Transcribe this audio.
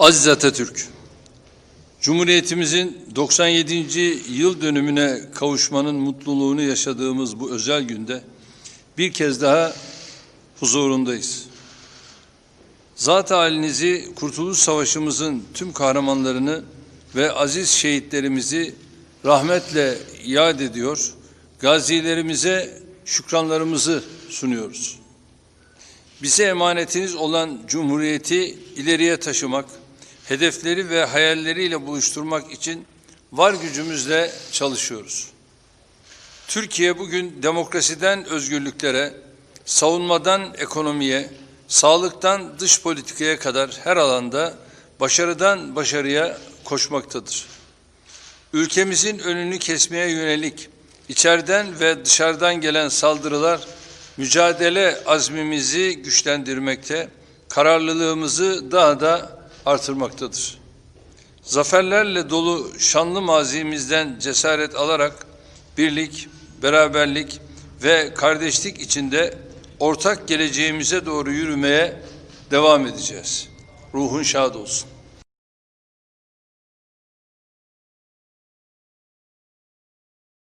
Aziz Atatürk, Cumhuriyetimizin 97. yıl dönümüne kavuşmanın mutluluğunu yaşadığımız bu özel günde bir kez daha huzurundayız. Zat halinizi Kurtuluş Savaşımızın tüm kahramanlarını ve aziz şehitlerimizi rahmetle yad ediyor, gazilerimize şükranlarımızı sunuyoruz. Bize emanetiniz olan Cumhuriyeti ileriye taşımak, hedefleri ve hayalleriyle buluşturmak için var gücümüzle çalışıyoruz. Türkiye bugün demokrasiden özgürlüklere, savunmadan ekonomiye, sağlıktan dış politikaya kadar her alanda başarıdan başarıya koşmaktadır. Ülkemizin önünü kesmeye yönelik içeriden ve dışarıdan gelen saldırılar mücadele azmimizi güçlendirmekte, kararlılığımızı daha da artırmaktadır. Zaferlerle dolu şanlı mazimizden cesaret alarak birlik, beraberlik ve kardeşlik içinde ortak geleceğimize doğru yürümeye devam edeceğiz. Ruhun şad olsun.